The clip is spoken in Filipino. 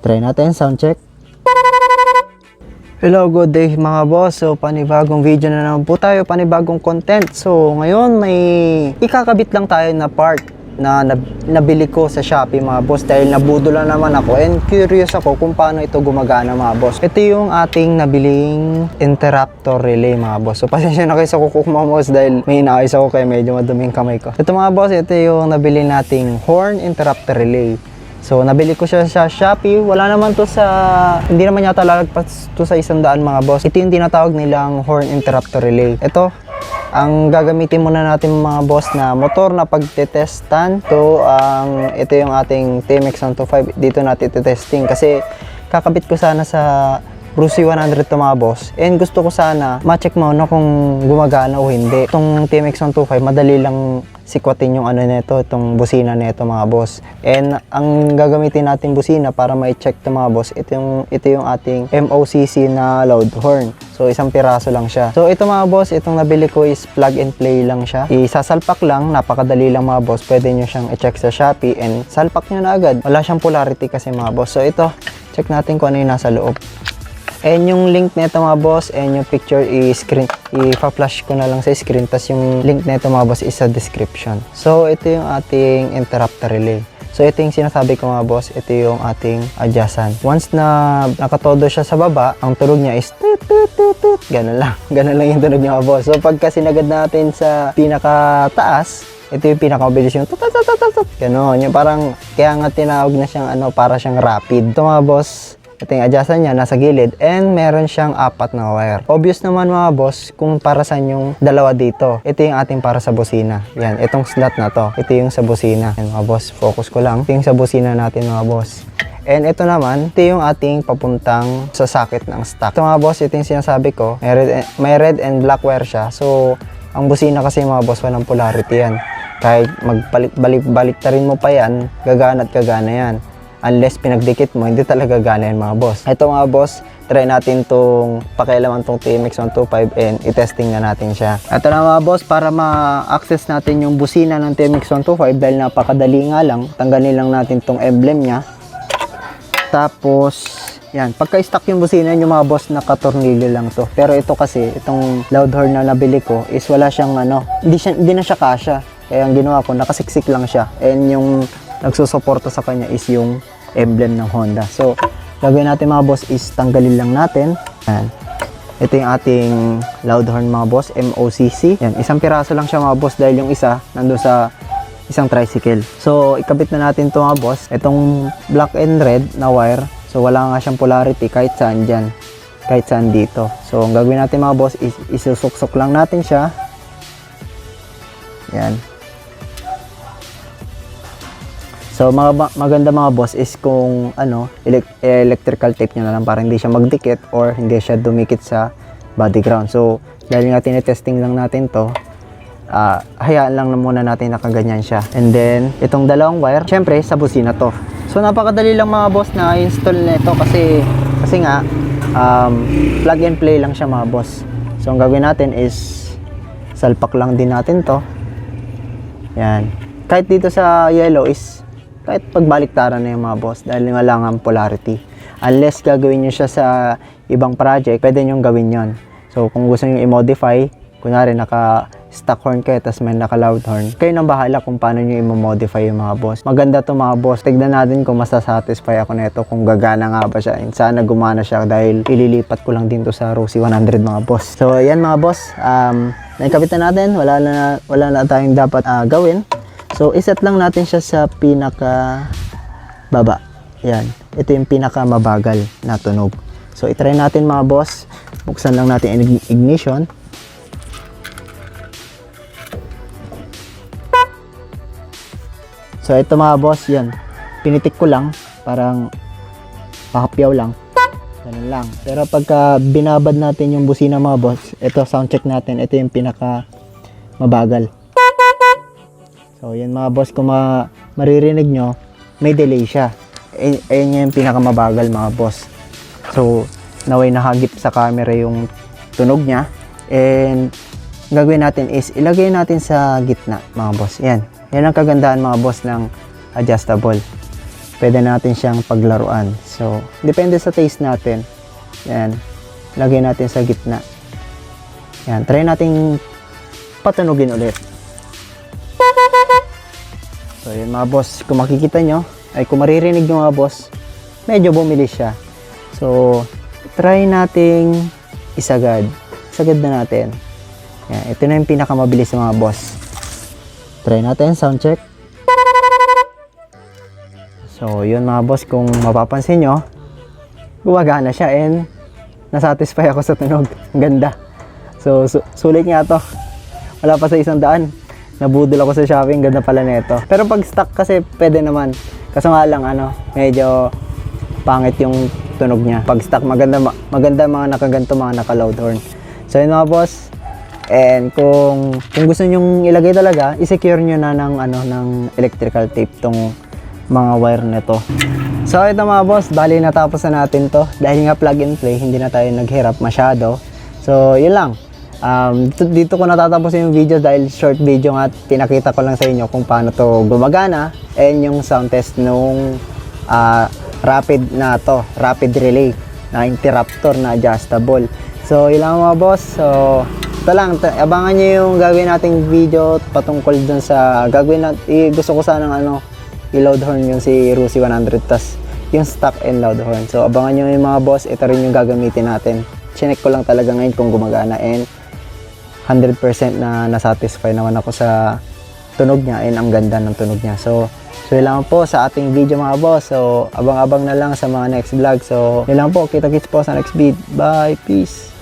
Try natin, sound check. Hello, good day mga boss. So, panibagong video na naman po tayo, panibagong content. So, ngayon may ikakabit lang tayo na part na nab- nabili ko sa Shopee mga boss dahil nabudol lang naman ako and curious ako kung paano ito gumagana mga boss. Ito yung ating nabiling interrupter relay mga boss. So pasensya na kayo sa kukuk mga boss dahil may inaayos ako kaya medyo maduming kamay ko. Ito mga boss, ito yung nabili nating horn interrupter relay. So, nabili ko siya sa Shopee. Wala naman to sa... Hindi naman yata lalagpas to sa isang daan mga boss. Ito yung tinatawag nilang horn interrupter relay. Ito, ang gagamitin muna natin mga boss na motor na pagtetestan. To, ang ito yung ating TMX 125. Dito natin testing kasi kakabit ko sana sa Brucey 100 to mga boss. And gusto ko sana ma-check mo na kung gumagana o hindi. Itong TMX 125, madali lang sikwatin yung ano nito, itong busina nito mga boss. And ang gagamitin natin busina para ma-check to mga boss, ito yung, ito yung ating MOCC na loud horn. So isang piraso lang siya. So ito mga boss, itong nabili ko is plug and play lang siya. Isasalpak lang, napakadali lang mga boss. Pwede nyo siyang i-check sa Shopee and salpak nyo na agad. Wala siyang polarity kasi mga boss. So ito, check natin kung ano yung nasa loob. And yung link nito mga boss and yung picture i-screen i-flash ko na lang sa screen tas yung link nito mga boss is sa description. So ito yung ating interrupter relay. So ito yung sinasabi ko mga boss, ito yung ating adjacent. Once na nakatodo siya sa baba, ang tunog niya is tut tut tut tut. Ganun lang. Ganun lang yung tunog niya mga boss. So pagka sinagad natin sa pinakataas, ito yung pinakamabilis yung tut tut tut tut. Ganon. Yung parang, kaya nga tinawag na siyang ano, para siyang rapid. Ito mga boss, ito yung adjustan niya, nasa gilid, and meron siyang apat na wire. Obvious naman mga boss, kung para sa yung dalawa dito. Ito yung ating para sa busina. Yan, itong slot na to. Ito yung sa busina. Yan mga boss, focus ko lang. Ito yung sa busina natin mga boss. And ito naman, ito yung ating papuntang sa socket ng stock. Ito mga boss, ito yung sinasabi ko. May red, may red and black wire siya. So, ang busina kasi mga boss, walang polarity yan. Kahit magbalik-balik ta rin mo pa yan, gagana at gagana yan unless pinagdikit mo, hindi talaga gana yan mga boss. Ito mga boss, try natin tong pakialaman tong TMX 125 and i-testing na natin siya. Ito na mga boss, para ma-access natin yung busina ng TMX 125 dahil napakadali nga lang, tanggalin lang natin tong emblem niya. Tapos, yan, pagka-stock yung busina yung mga boss, nakatornilyo lang to. Pero ito kasi, itong loud horn na nabili ko is wala siyang ano, hindi, siya, hindi na siya kasya. Kaya ang ginawa ko, nakasiksik lang siya. And yung nagsusuporta sa kanya is yung emblem ng Honda. So, gagawin natin mga boss is tanggalin lang natin. Yan. Ito yung ating loud horn mga boss, MOCC. Yan, isang piraso lang siya mga boss dahil yung isa nandun sa isang tricycle. So, ikabit na natin ito mga boss. Itong black and red na wire. So, wala nga siyang polarity kahit saan dyan. Kahit saan dito. So, ang gagawin natin mga boss is isusuksok lang natin siya. Yan. So mga maganda mga boss is kung ano elec- electrical tape niya na lang para hindi siya magdikit or hindi siya dumikit sa body ground. So dahil nga tinetesting lang natin to, ah hayaan lang na muna natin nakaganyan siya. And then itong dalawang wire, syempre sa busina to. So napakadali lang mga boss na install nito kasi kasi nga um, plug and play lang siya mga boss. So ang gagawin natin is salpak lang din natin to. Yan. Kahit dito sa yellow is kahit pagbaliktaran na yung mga boss dahil nga lang ang polarity. Unless gagawin nyo siya sa ibang project, pwede nyo gawin yon. So kung gusto nyo i-modify, kunwari naka stock horn kayo tapos may naka loud horn, kayo nang bahala kung paano nyo i-modify yung mga boss. Maganda to mga boss. Tignan natin kung masasatisfy ako nito kung gagana nga ba siya. And sana gumana siya dahil ililipat ko lang din to sa Rosy 100 mga boss. So yan mga boss, um, naikabit na natin. Wala na, wala na tayong dapat ah, gawin. So, iset lang natin siya sa pinaka baba. Yan. Ito yung pinaka mabagal na tunog. So, itry natin mga boss. Buksan lang natin yung ignition. So, ito mga boss, yan. Pinitik ko lang. Parang pakapyaw lang. Ganun lang. Pero pagka binabad natin yung busina mga boss, ito sound check natin. Ito yung pinaka mabagal. So, yan mga boss, kung ma maririnig nyo, may delay siya. Eh, ayun yung pinakamabagal mga boss. So, naway nakagip sa camera yung tunog niya. And, gagawin natin is, ilagay natin sa gitna mga boss. Yan. Yan ang kagandahan mga boss ng adjustable. Pwede natin siyang paglaruan. So, depende sa taste natin. Yan. Lagay natin sa gitna. Yan. Try nating patunugin ulit. So, yun mga boss. Kung makikita nyo, ay kung maririnig nyo mga boss, medyo bumilis siya. So, try nating isagad. Isagad na natin. Yan. Ito na yung pinakamabilis mga boss. Try natin. Sound check. So, yun mga boss, kung mapapansin nyo, gumagana siya and nasatisfy ako sa tunog. Ang ganda. So, su- sulit nga to. Wala pa sa isang daan. Nabudol ako sa shopping, ganda pala nito. Pero pag stock kasi, pwede naman. Kaso nga lang, ano, medyo pangit yung tunog niya. Pag stock, maganda, ma- maganda mga nakaganto, mga naka-loud horn. So, yun mga boss. And kung, kung gusto nyong ilagay talaga, i-secure nyo na ng, ano, ng electrical tape tong mga wire nito. So ito mga boss, bali natapos na natin to. Dahil nga plug and play, hindi na tayo naghirap masyado. So yun lang. Um, dito, ko natatapos yung video dahil short video nga at pinakita ko lang sa inyo kung paano to gumagana and yung sound test nung ah, rapid na to, rapid relay na interrupter na adjustable. So yun lang mga boss. So ito lang, abangan nyo yung gagawin nating video patungkol dun sa gagawin natin, gusto ko sanang ano, i-loud horn yung si Rusi 100 tas yung stock and loud horn. So abangan nyo yung mga boss, ito rin yung gagamitin natin. Chinek ko lang talaga ngayon kung gumagana and 100% na nasatisfy naman ako sa tunog niya and ang ganda ng tunog niya. So, so yun lang po sa ating video mga boss. So abang-abang na lang sa mga next vlog. So yun lang po, kita-kits po sa next vid. Bye, peace!